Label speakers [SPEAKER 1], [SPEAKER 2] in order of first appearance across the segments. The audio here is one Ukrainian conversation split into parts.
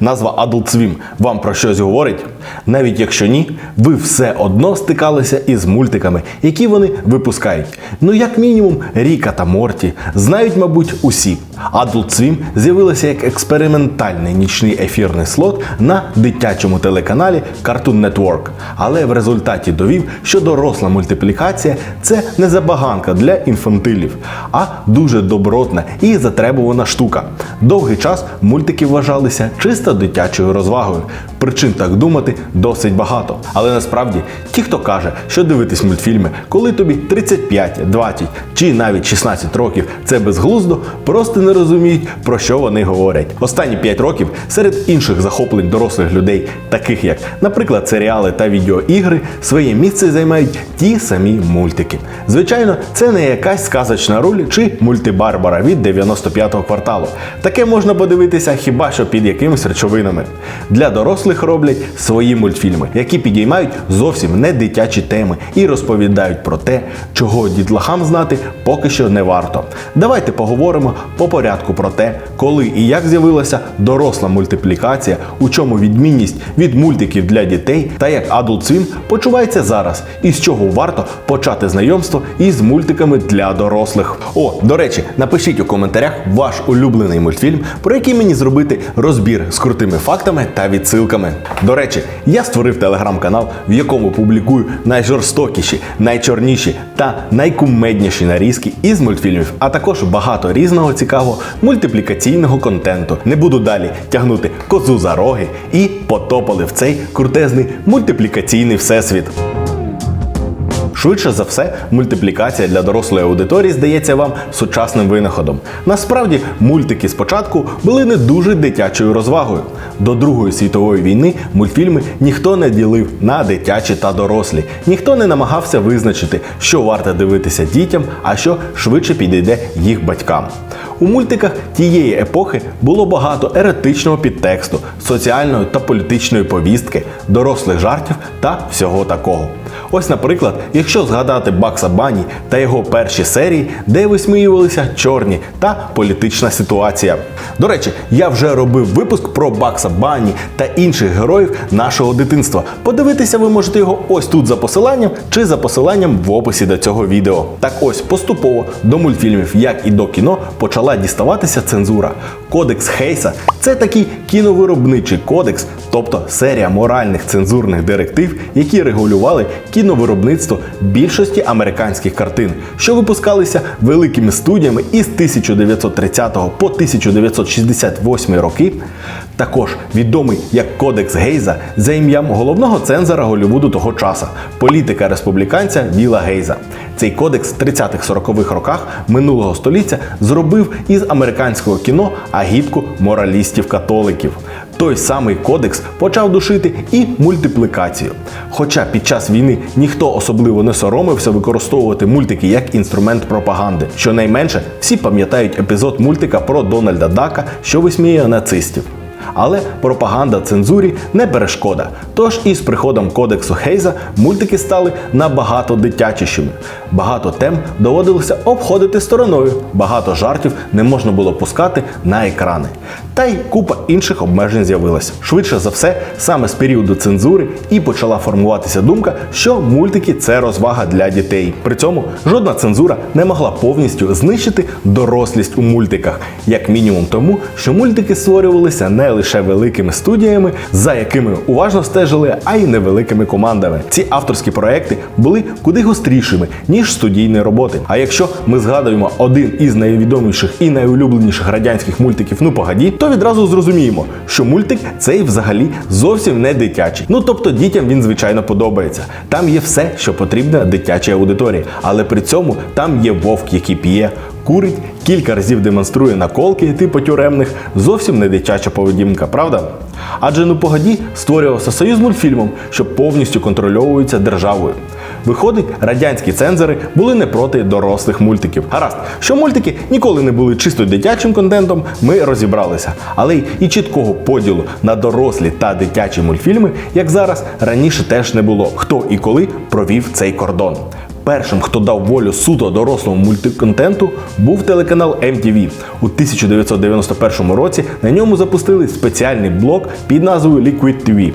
[SPEAKER 1] Назва Adult Swim вам про щось говорить? Навіть якщо ні, ви все одно стикалися із мультиками, які вони випускають. Ну, як мінімум, Ріка та Морті знають, мабуть, усі. Adult Swim з'явилася як експериментальний нічний ефірний слот на дитячому телеканалі Cartoon Network. Але в результаті довів, що доросла мультиплікація це не забаганка для інфантилів, а дуже добротна і затребувана штука. Довгий час мультики вважалися чисто дитячою розвагою. Причин так думати досить багато. Але насправді ті, хто каже, що дивитись мультфільми, коли тобі 35, 20 чи навіть 16 років, це безглуздо, просто не розуміють, про що вони говорять. Останні 5 років серед інших захоплень дорослих людей, таких як, наприклад, серіали та відеоігри, своє місце займають ті самі мультики. Звичайно, це не якась сказочна роль чи мультибарбара від 95-го кварталу. Таке можна подивитися хіба що під якимись речовинами. Для дорослих роблять свої мультфільми, які підіймають зовсім не дитячі теми і розповідають про те, чого дітлахам знати поки що не варто. Давайте поговоримо по порядку про те, коли і як з'явилася доросла мультиплікація, у чому відмінність від мультиків для дітей та як Adult Swim почувається зараз, і з чого варто почати знайомство із мультиками для дорослих. О, до речі, напишіть у коментарях ваш улюблений мультфільм, про який мені зробити розбір з крутими фактами та відсилками. До речі, я створив телеграм-канал, в якому публікую найжорстокіші, найчорніші та найкумедніші нарізки із мультфільмів, а також багато різного цікавого мультиплікаційного контенту. Не буду далі тягнути козу за роги і потопали в цей крутезний мультиплікаційний всесвіт. Швидше за все, мультиплікація для дорослої аудиторії здається вам сучасним винаходом. Насправді, мультики спочатку були не дуже дитячою розвагою. До Другої світової війни мультфільми ніхто не ділив на дитячі та дорослі. Ніхто не намагався визначити, що варто дивитися дітям, а що швидше підійде їх батькам. У мультиках тієї епохи було багато еретичного підтексту, соціальної та політичної повістки, дорослих жартів та всього такого. Ось, наприклад, якщо згадати Бакса Бані та його перші серії, де висміювалися чорні та політична ситуація. До речі, я вже робив випуск про Бакса Бані та інших героїв нашого дитинства. Подивитися ви можете його ось тут за посиланням чи за посиланням в описі до цього відео. Так ось поступово до мультфільмів, як і до кіно, почала діставатися цензура. Кодекс Хейса це такий кіновиробничий кодекс, тобто серія моральних цензурних директив, які регулювали кіновиробництво більшості американських картин, що випускалися великими студіями із 1930 по 1968 роки. Також відомий як Кодекс Гейза за ім'ям головного цензора Голлівуду того часу, політика республіканця Біла Гейза. Цей кодекс в 30-40-х роках минулого століття зробив із американського кіно агітку моралістів-католиків. Той самий кодекс почав душити і мультиплікацію. Хоча під час війни ніхто особливо не соромився використовувати мультики як інструмент пропаганди. Щонайменше всі пам'ятають епізод мультика про Дональда Дака, що висміює нацистів. Але пропаганда цензурі не перешкода. Тож із приходом кодексу Хейза мультики стали набагато дитячішими. Багато тем доводилося обходити стороною, багато жартів не можна було пускати на екрани. Та й купа інших обмежень з'явилася. Швидше за все, саме з періоду цензури і почала формуватися думка, що мультики це розвага для дітей. При цьому жодна цензура не могла повністю знищити дорослість у мультиках, як мінімум тому, що мультики створювалися не лише великими студіями, за якими уважно стежили, а й невеликими командами. Ці авторські проекти були куди гострішими, ніж студійні роботи. А якщо ми згадуємо один із найвідоміших і найулюбленіших радянських мультиків Ну погоді, то відразу зрозуміємо, що мультик цей взагалі зовсім не дитячий. Ну тобто дітям він звичайно подобається. Там є все, що потрібно дитячій аудиторії, але при цьому там є вовк, який п'є. Курить, кілька разів демонструє наколки типу тюремних, зовсім не дитяча поведінка, правда? Адже ну погоді створювався союз мультфільмом, що повністю контрольовується державою. Виходить, радянські цензори були не проти дорослих мультиків. Гаразд, що мультики ніколи не були чисто дитячим контентом, ми розібралися. Але і чіткого поділу на дорослі та дитячі мультфільми, як зараз, раніше теж не було. Хто і коли провів цей кордон. Першим, хто дав волю суто дорослому мультиконтенту, був телеканал MTV. У 1991 році на ньому запустили спеціальний блок під назвою Liquid TV.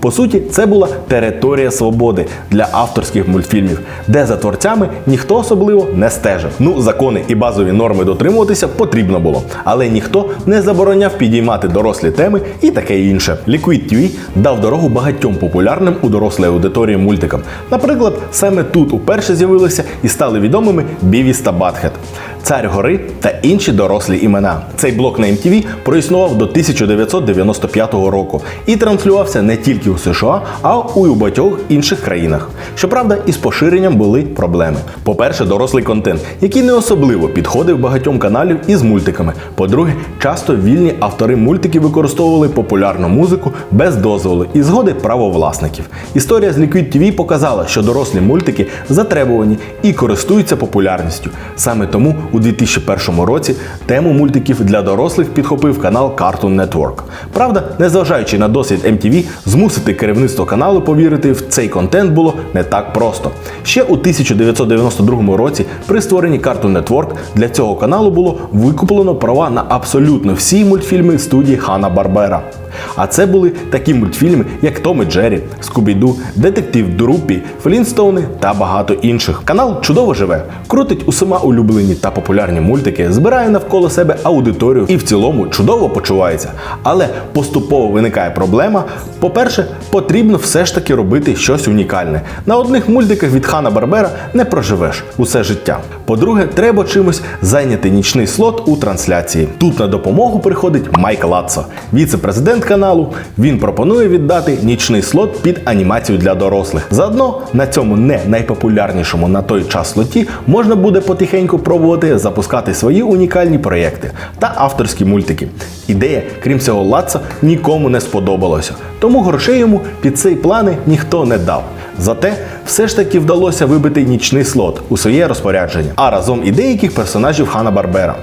[SPEAKER 1] По суті, це була територія свободи для авторських мультфільмів, де за творцями ніхто особливо не стежив. Ну, закони і базові норми дотримуватися потрібно було, але ніхто не забороняв підіймати дорослі теми і таке інше. Liquid TV дав дорогу багатьом популярним у дорослій аудиторії мультикам. Наприклад, саме тут уперше з'явилися і стали відомими Бівіс та Батхет. Цар гори та інші дорослі імена. Цей блок на MTV проіснував до 1995 року і транслювався не тільки у США, а й у багатьох інших країнах. Щоправда, із поширенням були проблеми. По-перше, дорослий контент, який не особливо підходив багатьом каналів із мультиками. По-друге, часто вільні автори мультиків використовували популярну музику без дозволу і згоди правовласників. Історія з Liquid TV показала, що дорослі мультики затребувані і користуються популярністю. Саме тому у 2001 році тему мультиків для дорослих підхопив канал Cartoon Network. Правда, незважаючи на досвід MTV, змусити керівництво каналу повірити в цей контент було не так просто. Ще у 1992 році при створенні Cartoon Network для цього каналу було викуплено права на абсолютно всі мультфільми студії Хана Барбера. А це були такі мультфільми, як Том і Джері, Скубіду, Детектив Друпі, Флінстоуни та багато інших. Канал чудово живе, крутить усіма улюблені та популярні мультики, збирає навколо себе аудиторію і в цілому чудово почувається. Але поступово виникає проблема. По-перше, потрібно все ж таки робити щось унікальне. На одних мультиках від Хана Барбера не проживеш усе життя. По-друге, треба чимось зайняти нічний слот у трансляції. Тут на допомогу приходить Майк Лацо, віце-президент каналу. Він пропонує віддати нічний слот під анімацію для дорослих. Заодно на цьому не найпопулярнішому на той час слоті можна буде потихеньку пробувати запускати свої унікальні проєкти та авторські мультики. Ідея, крім цього, лаца нікому не сподобалася, тому грошей йому під цей плани ніхто не дав. Зате все ж таки вдалося вибити нічний слот у своє розпорядження, а разом і деяких персонажів Хана Барбера.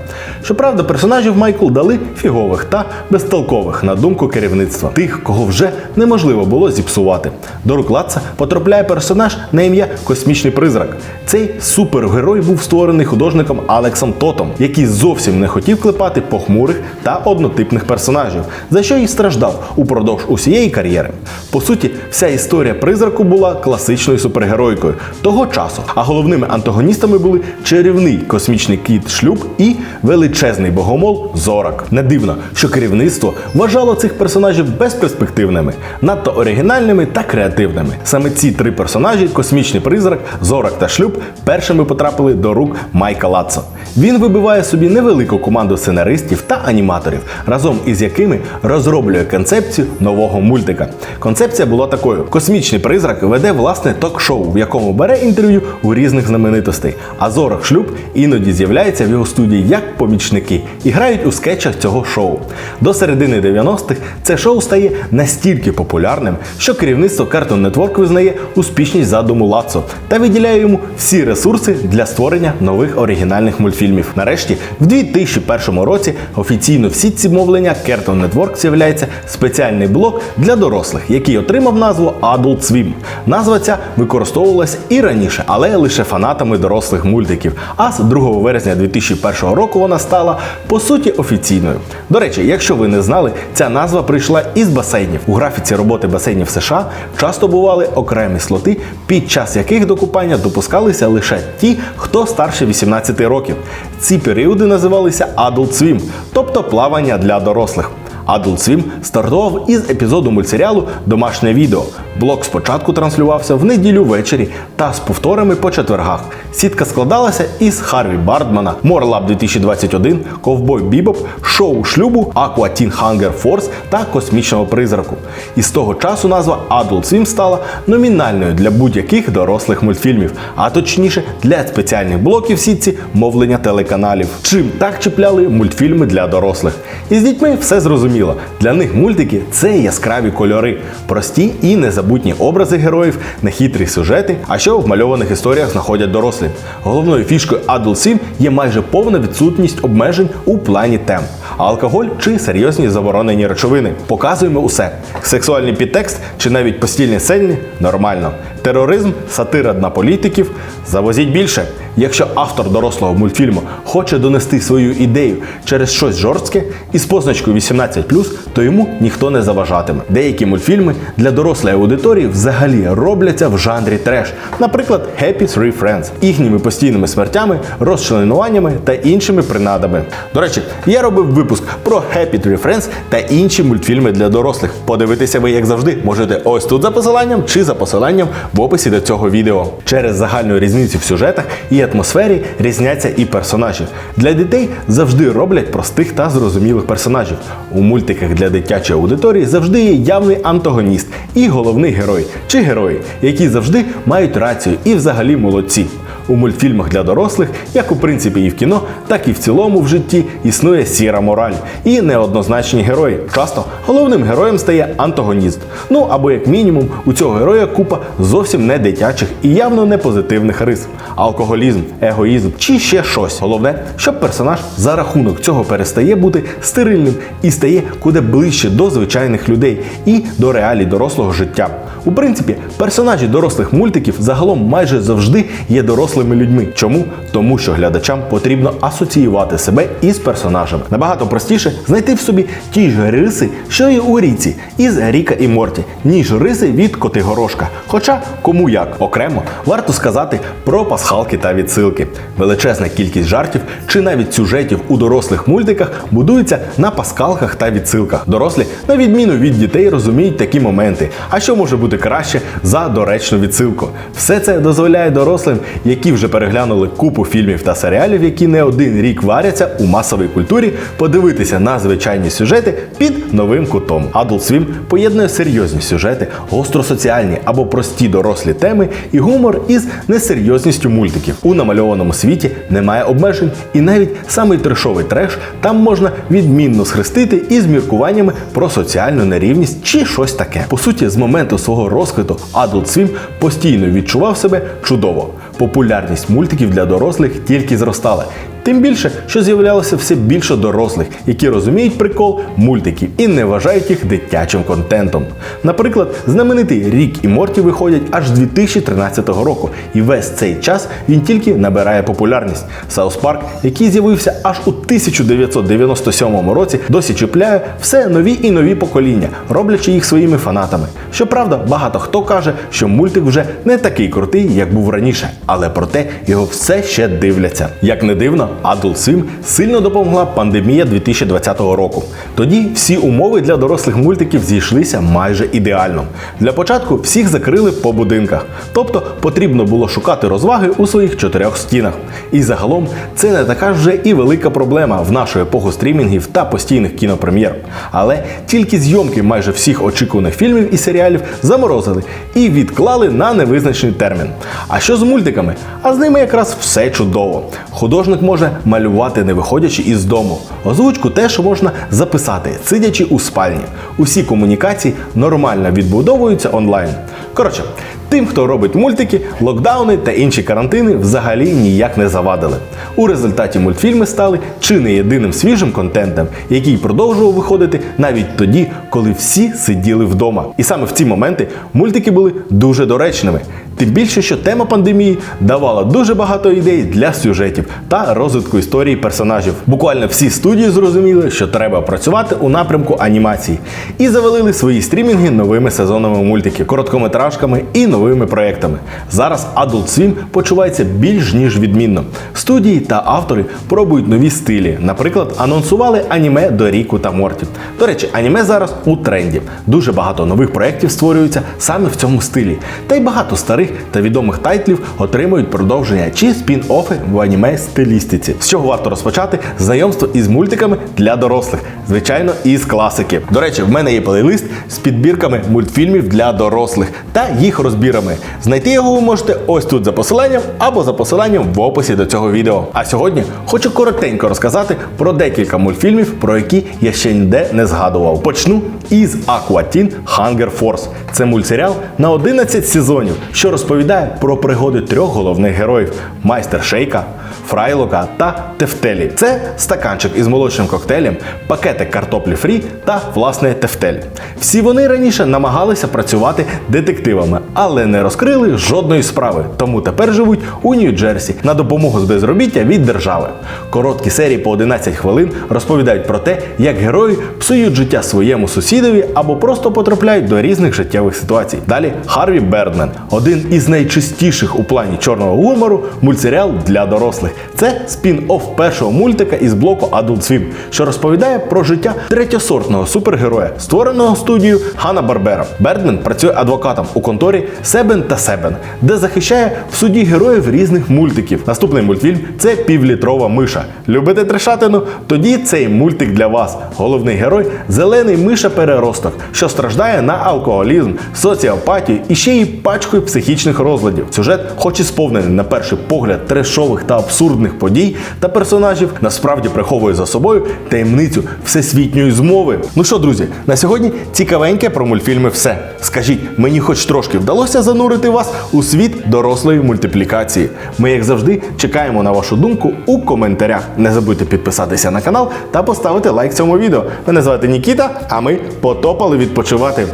[SPEAKER 1] Щоправда, персонажів Майкл дали фігових та безтолкових, на думку керівництва, тих, кого вже неможливо було зіпсувати. До рук Латца потрапляє персонаж на ім'я Космічний Призрак. Цей супергерой був створений художником Алексом Тотом, який зовсім не хотів клепати похмурих та однотипних персонажів, за що й страждав упродовж усієї кар'єри. По суті, вся історія призраку була класичною супергеройкою того часу, а головними антагоністами були чарівний космічний кіт Шлюб і величезний богомол Зорак. Не дивно, що керівництво вважало цих персонажів безперспективними, надто оригінальними та креативними. Саме ці три персонажі космічний призрак, Зорак та Шлюб першими потрапили до рук Майка Латцо. Він вибиває собі невелику команду сценаристів та аніматорів, разом із якими розроблює концепцію нового мультика. Концепція була такою: космічний призрак веде власне ток-шоу, в якому бере інтерв'ю у різних знаменитостей. А Зорах Шлюб іноді з'являється в його студії як помічники і грають у скетчах цього шоу. До середини 90-х це шоу стає настільки популярним, що керівництво Cartoon Network визнає успішність задуму Лацо та виділяє йому всі ресурси для створення нових оригінальних мультфільмів. Нарешті, в 2001 році офіційно в сітці мовлення Cartoon Network з'являється спеціальний блок для дорослих, який отримав назву Adult Swim. Назва ця використовувалась і раніше, але лише фанатами дорослих мультиків. А з 2 вересня 2001 року вона стала по суті офіційною. До речі, якщо ви не знали, ця назва прийшла із басейнів. У графіці роботи басейнів США часто бували окремі слоти, під час яких до купання допускалися лише ті, хто старше 18 років. Ці періоди називалися Adult Swim, тобто плавання для дорослих. Adult Swim стартував із епізоду мультсеріалу Домашнє відео. Блок спочатку транслювався в неділю ввечері та з повторами по четвергах. Сітка складалася із Харві Бардмана, Морлаб 2021, Ковбой Бібоп, шоу шлюбу, Aqua Teen Hunger Force та Космічного призраку. І з того часу назва Adult Swim стала номінальною для будь-яких дорослих мультфільмів, а точніше для спеціальних блоків сітці мовлення телеканалів. Чим так чіпляли мультфільми для дорослих. І з дітьми все зрозуміло. Для них мультики це яскраві кольори, прості і незабутні образи героїв, нехитрі сюжети, а що в мальованих історіях знаходять дорослі. Головною фішкою Adult Swim є майже повна відсутність обмежень у плані тем. Алкоголь чи серйозні заборонені речовини. Показуємо усе. Сексуальний підтекст чи навіть постільні сцені нормально. Тероризм, сатира на політиків. Завозіть більше. Якщо автор дорослого мультфільму хоче донести свою ідею через щось жорстке із позначкою 18+, то йому ніхто не заважатиме. Деякі мультфільми для дорослої аудиторії взагалі робляться в жанрі треш, наприклад, Happy Three Friends, їхніми постійними смертями, розчленуваннями та іншими принадами. До речі, я робив випуск про Happy Three Friends та інші мультфільми для дорослих. Подивитися ви, як завжди, можете ось тут за посиланням чи за посиланням в описі до цього відео. Через загальну різницю в сюжетах і атмосфері різняться і персонажі. Для дітей завжди роблять простих та зрозумілих персонажів. У мультиках для дитячої аудиторії завжди є явний антагоніст і головний герой чи герої, які завжди мають рацію і взагалі молодці. У мультфільмах для дорослих, як у принципі і в кіно, так і в цілому в житті існує сіра мораль і неоднозначні герої. Часто головним героєм стає антагоніст. Ну або як мінімум у цього героя купа зовсім не дитячих і явно не позитивних рис. Алкоголізм, егоїзм чи ще щось. Головне, щоб персонаж за рахунок цього перестає бути стерильним і стає куди ближче до звичайних людей і до реалій дорослого життя. У принципі, персонажі дорослих мультиків загалом майже завжди є дорослими людьми. Чому? Тому що глядачам потрібно асоціювати себе із персонажами. Набагато простіше знайти в собі ті ж риси, що і у Ріці із Ріка і Морті, ніж риси від Котигорошка. Хоча кому як окремо варто сказати про пасхалки та відсилки. Величезна кількість жартів чи навіть сюжетів у дорослих мультиках будується на паскалках та відсилках. Дорослі, на відміну від дітей, розуміють такі моменти. А що може бути краще за доречну відсилку? Все це дозволяє дорослим, які вже переглянули купу фільмів та серіалів, які не один рік варяться у масовій культурі, подивитися на звичайні сюжети під новим кутом. Adult Swim поєднує серйозні сюжети, гостросоціальні або прості дорослі теми і гумор із несерйозністю мультиків. У намальованому світі немає обмежень, і навіть самий трешовий треш там можна відмінно схрестити із міркуваннями про соціальну нерівність чи щось таке. По суті, з моменту свого розквіту Adult Swim постійно відчував себе чудово. Популярність мультиків для дорослих тільки зростала. Тим більше, що з'являлося все більше дорослих, які розуміють прикол мультиків і не вважають їх дитячим контентом. Наприклад, знаменитий Рік і Морті виходять аж з 2013 року, і весь цей час він тільки набирає популярність. Саус Парк, який з'явився аж у 1997 році, досі чіпляє все нові і нові покоління, роблячи їх своїми фанатами. Щоправда, багато хто каже, що мультик вже не такий крутий, як був раніше, але проте його все ще дивляться. Як не дивно, Adult Swim сильно допомогла пандемія 2020 року. Тоді всі умови для дорослих мультиків зійшлися майже ідеально. Для початку всіх закрили по будинках, тобто потрібно було шукати розваги у своїх чотирьох стінах. І загалом це не така вже і велика проблема в нашу епоху стрімінгів та постійних кінопрем'єр. Але тільки зйомки майже всіх очікуваних фільмів і серіалів заморозили і відклали на невизначений термін. А що з мультиками? А з ними якраз все чудово. Художник може малювати, не виходячи із дому. Озвучку теж можна записати, сидячи у спальні. Усі комунікації нормально відбудовуються онлайн. Коротше, тим, хто робить мультики, локдауни та інші карантини взагалі ніяк не завадили. У результаті мультфільми стали чи не єдиним свіжим контентом, який продовжував виходити навіть тоді, коли всі сиділи вдома. І саме в ці моменти мультики були дуже доречними. Тим більше, що тема пандемії давала дуже багато ідей для сюжетів та розвитку історії персонажів. Буквально всі студії зрозуміли, що треба працювати у напрямку анімації, і завалили свої стрімінги новими сезонами мультиків, короткометражками і новими проектами. Зараз Adult Swim почувається більш ніж відмінно. Студії та автори пробують нові стилі. Наприклад, анонсували аніме до Ріку та Морті. До речі, аніме зараз у тренді. Дуже багато нових проєктів створюються саме в цьому стилі. Та й багато старих та відомих тайтлів отримують продовження чи спін-оффи в аніме стилістиці. З чого варто розпочати знайомство із мультиками для дорослих, звичайно, із класики. До речі, в мене є плейлист з підбірками мультфільмів для дорослих та їх розбірами. Знайти його ви можете ось тут за посиланням або за посиланням в описі до цього відео. А сьогодні хочу коротенько розказати про декілька мультфільмів, про які я ще ніде не згадував. Почну із Aqua Teen Hunger Force. Це мультсеріал на 11 сезонів, що розповідає про пригоди трьох головних героїв: майстер Шейка, Фрайлока та Тефтелі. Це стаканчик із молочним коктейлем, пакетик картоплі фрі та власне тефтель. Всі вони раніше намагалися працювати детективами, але не розкрили жодної справи. Тому тепер живуть у Нью-Джерсі на допомогу з безробіття від держави. Короткі серії по 11 хвилин розповідають про те, як герої псують життя своєму сусідові або просто потрапляють до різних життєвих ситуацій. Далі Харві Бердмен, один із найчистіших у плані чорного гумору мультсеріал для дорослих. Це спін-офф першого мультика із блоку Adult Swim, що розповідає про життя третьосортного супергероя, створеного студією Хана Барбера. Бердмен працює адвокатом у конторі Себен та Себен, де захищає в суді героїв різних мультиків. Наступний мультфільм це півлітрова миша. Любите трешатину? Тоді цей мультик для вас. Головний герой зелений миша переросток, що страждає на алкоголізм, соціопатію і ще й пачкою психічних розладів. Сюжет, хоч і сповнений на перший погляд трешових та абсурдних подій та персонажів, насправді приховує за собою таємницю всесвітньої змови. Ну що, друзі, на сьогодні цікавеньке про мультфільми все. Скажіть, мені хоч трошки вдалося занурити вас у світ дорослої мультиплікації. Ми, як завжди, чекаємо на вашу думку у коментарях. Не забудьте підписатися на канал та поставити лайк цьому відео. Мене звати Нікіта, а ми потопали відпочивати.